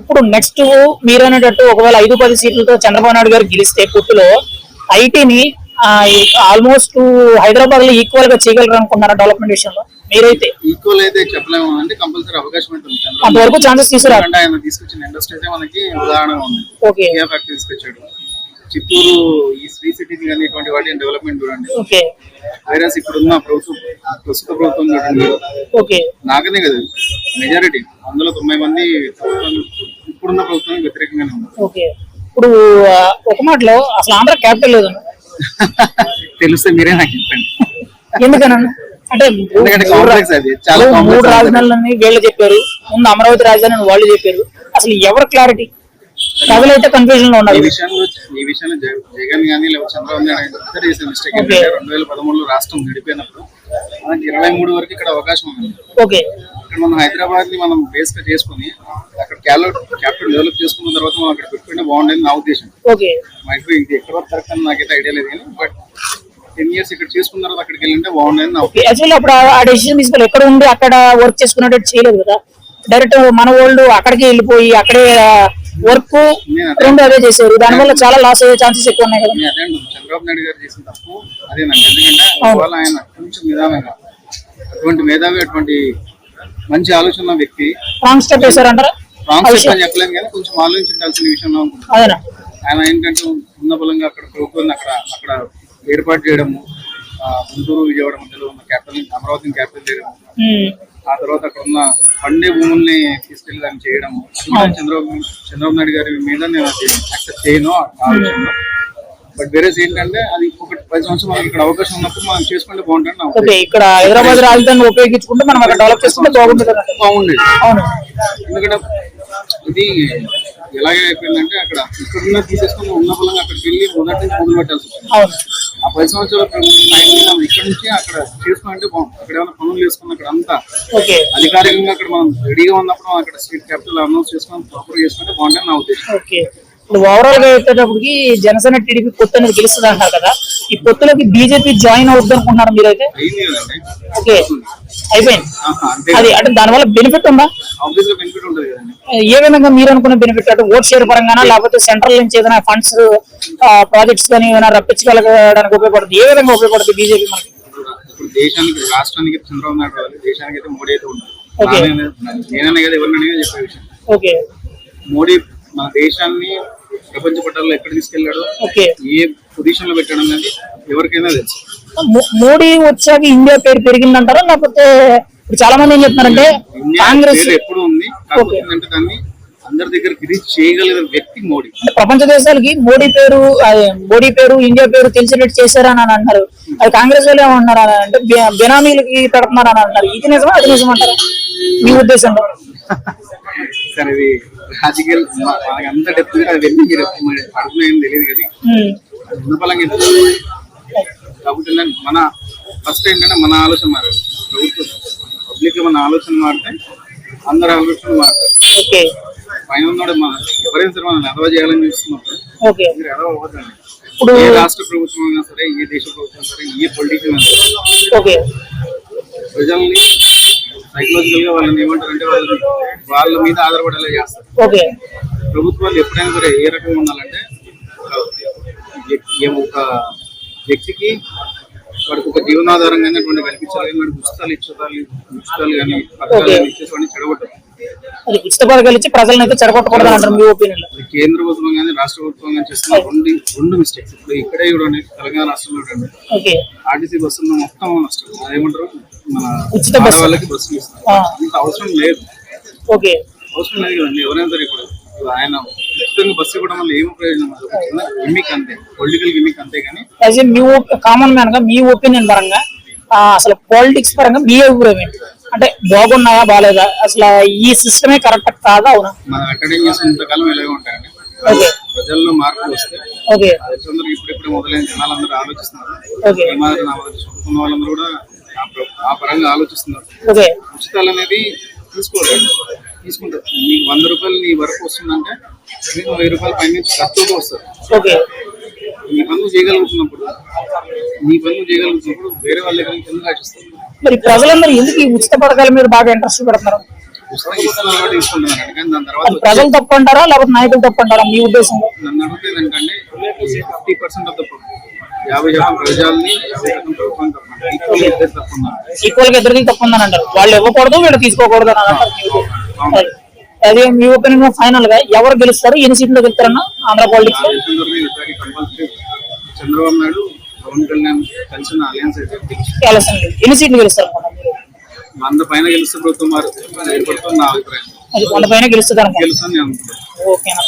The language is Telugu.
ఇప్పుడు నెక్స్ట్ మీరు అనేటట్టు ఒకవేళ ఐదు పది సీట్లతో చంద్రబాబు నాయుడు గారు గెలిస్తే పొత్తులో ఐటీని ఆల్మోస్ట్ హైదరాబాద్లో ఈక్వల్గా చేయగలరు అనుకున్నారా డెవలప్మెంట్ విషయంలో? మీరైతే? ఈక్వల్ అయితే చెప్పలేము అంటే కంపల్సరీ అవకాశం ఉంటుంది. అంతవరకు ఛాన్సెస్ తీసుకురా. అంటే ఆయన తీసుకొచ్చిన ఇండస్ట్రీస్ మనకి ఉదాహరణగా ఉంది. ఓకే. ఫ్యాక్టరీ తీసుకొచ్చాడు. చిత్తూరు ఈ శ్రీ సిటీకి కానీ ఇటువంటి వాటి డెవలప్మెంట్ చూడండి. ఓకే. వైరస్ ఇప్పుడున్న ప్రభుత్వం ప్రస్తుత ప్రభుత్వం చూడండి. ఓకే. నాకనే కదా మెజారిటీ అందులో తొంభై మంది ప్రభుత్వం ఇప్పుడున్న ప్రభుత్వానికి వ్యతిరేకంగానే ఉన్నారు ఓకే. ఇప్పుడు ఒక మాటలో అసలు ఆంధ్ర క్యాపిటల్ లేదు తెలిస్తే మీరే నాకు చెప్పండి. ఎందుకనన్నా అంటే చాలా మూడు రాజధానులని వీళ్ళు చెప్పారు. ముందు అమరావతి రాజధాని వాళ్ళు చెప్పారు. అసలు ఎవరు క్లారిటీ ప్రజలైతే కన్ఫ్యూజన్లో ఈ ఉన్నారు ఈ విషయంలో జగ- జగన్ కానీ లేకపోతే చంద్రబాబు నాయుడు మిస్టేక్ రెండు వేల పదమూడులో రాష్ట్రం విడిపోయినప్పుడు మనకి ఇరవై మూడు వరకు ఇక్కడ అవకాశం ఉంది. ఓకే ఇక్కడ మనం హైదరాబాద్ని మనం బేస్గా చేసుకుని అక్కడ క్యాపిటల్ డెవలప్ చేసుకున్న తర్వాత మనం అక్కడ పెట్టుకుంటే బాగుండేది నా ఉద్దేశం. ఓకే మైట్ బి ఇది ఎక్కడ వరకు కరెక్ట్ అని నాకైతే ఐడియా లేదు కానీ బట్ టెన్ ఇయర్స్ ఇక్కడ చేసుకున్న తర్వాత అక్కడికి వెళ్ళింటే బాగుండేది నా యాక్చువల్లీ అప్పుడు ఆ డెసిషన్ తీసుకోవాలి ఎక్కడ ఉండి అక్కడ వర్క్ చేసుకున్నట్టు చేయలేదు కదా. డైరెక్ట్ మన వాళ్ళు అక్కడికి వెళ్ళిపోయి అక్కడే వర్క్ రెండు అదే చేశారు. దానివల్ల చాలా లాస్ అయ్యే ఛాన్సెస్ ఎక్కువ ఉన్నాయి కదా. చంద్రబాబు నాయుడు గారు చేసిన తప్పు అదేనండి ఎందుకంటే ఆయన కొంచెం నిదానంగా అటువంటి మేధావి అటువంటి మంచి ఆలోచన వ్యక్తి. రాంగ్ స్టెప్ వేశారంటారా రాంగ్ స్టెప్ అని చెప్పలేము కానీ కొంచెం ఆలోచించాల్సిన విషయంలో అదేనా ఆయన ఏంటంటే ఉన్న బలంగా అక్కడ ప్రభుత్వాన్ని అక్కడ అక్కడ ఏర్పాటు చేయడము గుంటూరు విజయవాడ మధ్యలో ఉన్న క్యాపిటల్ అమరావతిని క్యాపిటల్ చేయడం. ఆ తర్వాత అక్కడ ఉన్న పండే భూముల్ని తీసుకెళ్ళి దాన్ని చేయడం. చంద్రబాబు చంద్రబాబు నాయుడు గారి మీద నేను అది యాక్సెప్ట్ చేయను ఆలోచనలో. బట్ వేరే ఏంటంటే అది ఒకటి పది సంవత్సరం మనకి ఇక్కడ అవకాశం ఉన్నప్పుడు మనం చేసుకుంటే బాగుంటుంది ఓకే. ఇక్కడ హైదరాబాద్ రాజధాని ఉపయోగించుకుంటే మనం అక్కడ డెవలప్ చేసుకుంటే బాగుంటుంది. బాగుండేది. ఎందుకంటే ఇది ఎలాగే అయిపోయిందంటే అక్కడ ఇక్కడున్న తీసేసుకుని ఉన్న బలంగా అక్కడికి వెళ్ళి మొదటి నుంచి మొదలు పెట్టాల్సి వచ్చింది పది సంవత్సరాల ఇక్కడ నుంచి అక్కడ చేసుకుంటే బాగుంది అక్కడ ఏమైనా పనులు చేసుకుని అక్కడ అంతా అధికారికంగా అక్కడ మనం రెడీగా ఉన్నప్పుడు అక్కడ స్టేట్ క్యాపిటల్ అనౌన్స్ చేసుకొని ప్రాపర్ చేసుకుంటే బాగుంటుంది నా ఉద్దేశం. ఇప్పుడు ఓవరాల్గా వచ్చేటప్పటికి జనసేన టీడీపీ పొత్తు అనేది గెలుస్తుంది అంటారు కదా. ఈ పొత్తులోకి బీజేపీ జాయిన్ అవుద్ది అనుకుంటున్నారు మీరైతే? ఓకే. అయిపోయింది. అది అంటే దానివల్ల బెనిఫిట్ ఉందా? ఏ విధంగా మీరు అనుకున్న బెనిఫిట్ అంటే ఓట్ షేర్ పరంగానా లేకపోతే సెంట్రల్ నుంచి ఏదైనా ఫండ్స్ ప్రాజెక్ట్స్ కానీ ఏమైనా రప్పించగలగడానికి ఉపయోగపడుతుంది? ఏ విధంగా ఉపయోగపడుతుంది బీజేపీ మనకి? దేశానికి రాష్ట్రానికి చంద్రబాబు నాయుడు రావాలి. దేశానికి అయితే మోడీ అయితే ఉండదు Okay. నేననే కదా ఎవరినైనా చెప్పే విషయం. ఓకే. మోడీ మన దేశాన్ని ప్రపంచ పట్టాల్లో ఎక్కడ తీసుకెళ్ళాడో ఓకే. ఏ పొజిషన్లో పెట్టడం అనేది ఎవరికైనా తెలుసు. మోడీ వచ్చాక ఇండియా పేరు పెరిగిందంటారా? లేకపోతే ఇప్పుడు చాలా మంది ఏం చెప్తున్నారంటే కాంగ్రెస్ ఎప్పుడు ఉంది. ఏంటంటే దాన్ని అందరి దగ్గరికి రీచ్ చేయగలిగిన వ్యక్తి మోడీ. అంటే ప్రపంచ దేశాలకి మోడీ పేరు మోడీ పేరు ఇండియా పేరు తెలిసినట్టు చేశారని అని అంటారు అది కాంగ్రెస్ వాళ్ళు ఏమంటున్నారు అని అంటే బెనామీలకి పెడుతున్నారు అని అంటారు ఇది నిజమా? అది నిజం అంటారా మీ ఉద్దేశంలో? సరే ఇది రాజకీయాలు అంత డెప్త్ అది వెళ్ళి మీరు అడుగుతున్నాయని తెలియదు కానీ ఉమ్. ఉన్నపలంగా ఎంత కాబట్టి మన ఫస్ట్ ఏంటంటే మన ఆలోచన మారాలి. ప్రభుత్వం పబ్లిక్ మన ఆలోచన మారితే అందరి ఆలోచన మారుతాయి. పైన ఉన్నాడు మన ఎవరైనా సరే మనం ఎదవ చేయాలని చూస్తున్నప్పుడు మీరు ఎదవ అవ్వదండి ఇప్పుడు ఏ రాష్ట్ర ప్రభుత్వం అయినా సరే ఏ దేశ ప్రభుత్వం సరే ఏ పొలిటికల్ అయినా సరే ఓకే. ప్రజల్ని సైకలాజికల్గా వాళ్ళని ఏమంటారంటే వాళ్ళని వాళ్ళ మీద ఆధారపడేలా చేస్తారు. ఓకే. ప్రభుత్వాలు ఎప్పుడైనా సరే ఏ రకంగా ఉండాలంటే ఒక వ్యక్తికి వాడికి ఒక జీవనాధారం కానీ అటువంటి కల్పించాలి కానీ వాడికి ఉచితాలు ఇచ్చేదాలు ఉచితాలు కానీ పథకాలు కానీ ఇచ్చేటువంటి చెడగొట్టాలి అది ఉచిత పథకాలు ఇచ్చి ప్రజలను అయితే చెడగొట్టకూడదు అంటారు మీ ఒపీనియన్లో. అది కేంద్ర ప్రభుత్వం కానీ రాష్ట్ర ప్రభుత్వం కానీ చేస్తున్న రెండు రెండు మిస్టేక్స్ ఇప్పుడు ఇక్కడే చూడండి తెలంగాణ రాష్ట్రంలో చూడండి ఆర్టీసీ బస్సుల్లో మొత్తం నష్టం. మన ఉచిత బస్సు. వాళ్ళకి ఆ. ఇంత అవసరం లేదు. ఓకే. అవసరం లేదు కదండి ఎవరైనా సరే ఇప్పుడు ఇప్పుడు ఆయన ఉచితంగా బస్సు ఇవ్వడం వల్ల ఏం ప్రయోజనం గిమ్మిక్ అంతే పొలిటికల్ గిమ్మిక్ అంతే కానీ యాజ్ ఏ మీ కామన్ మ్యాన్గా మీ ఒపీనియన్ పరంగా అసలు పాలిటిక్స్ పరంగా మీ అభిప్రాయం ఏంటి? అంటే బాగున్నాయా బాగాలేదా అసలు ఈ సిస్టమే కరెక్ట్ కాదా అవునా? మనం అకాడమీ చేసినంత కాలం ఇలాగే ఉంటాయండి. ప్రజల్లో మార్పులు వస్తే ఓకే. అందరూ ఇప్పుడిప్పుడే మొదలైన జనాలందరూ ఆలోచిస్తున్నారు. వాళ్ళందరూ కూడా ఆ ప్ర- ఆ పరంగా ఆలోచిస్తున్నారు. ఉచితాలు అనేది తీసుకోలేదు. తీసుకుంటారు. నీకు వంద రూపాయలు నీ వరకు వస్తుందంటే మీకు వెయ్యి రూపాయలు పైన ఖర్చుతో వస్తారు. నీ పనులు చేయగలుగుతున్నప్పుడు నీ పనులు చేయగలుగుతున్నప్పుడు వేరే వాళ్ళ దగ్గర ఎందుకు ఆశిస్తారు? మరి ప్రజలందరూ ఎందుకు ఈ ఉచిత పథకాల మీద బాగా ఇంట్రెస్ట్ పెడుతున్నారు అది ప్రజలు తప్పు అంటారా లేకపోతే నాయకులు తప్పు అంటారా మీ ఉద్దేశంలో? నన్ను అడిగితే ఏంటంటే ఫిఫ్టీ పర్సెంట్ ఆఫ్ ద యాభై శాతం ప్రజల్ని ప్రభుత్వం ఈక్వల్గా ఇద్దరికి తప్పు ఉందని అంటారు. వాళ్ళు ఇవ్వకూడదు వీళ్ళు తీసుకోకూడదు అని అంటారు. అదే మీ ఒపీనియన్ ఫైనల్గా ఎవరు గెలుస్తారు ఎన్ని సీట్లు గెలుస్తారన్న ఆంధ్ర పాలిటిక్స్లో? చంద్రబాబు నాయుడు పవన్ కళ్యాణ్ కలిసిన అలయన్స్ అయితే. ఎన్ని సీట్లు గెలుస్తారు? వంద పైన గెలిస్తే ప్రభుత్వం మారుతుంది ఏర్పడుతుంది నా అభిప్రాయం. అది వంద పైన గెలుస్తుంది అనుకుంటున్నాను. గెలుస్తుంది అనుకుంటున్నాను. ఓకేనా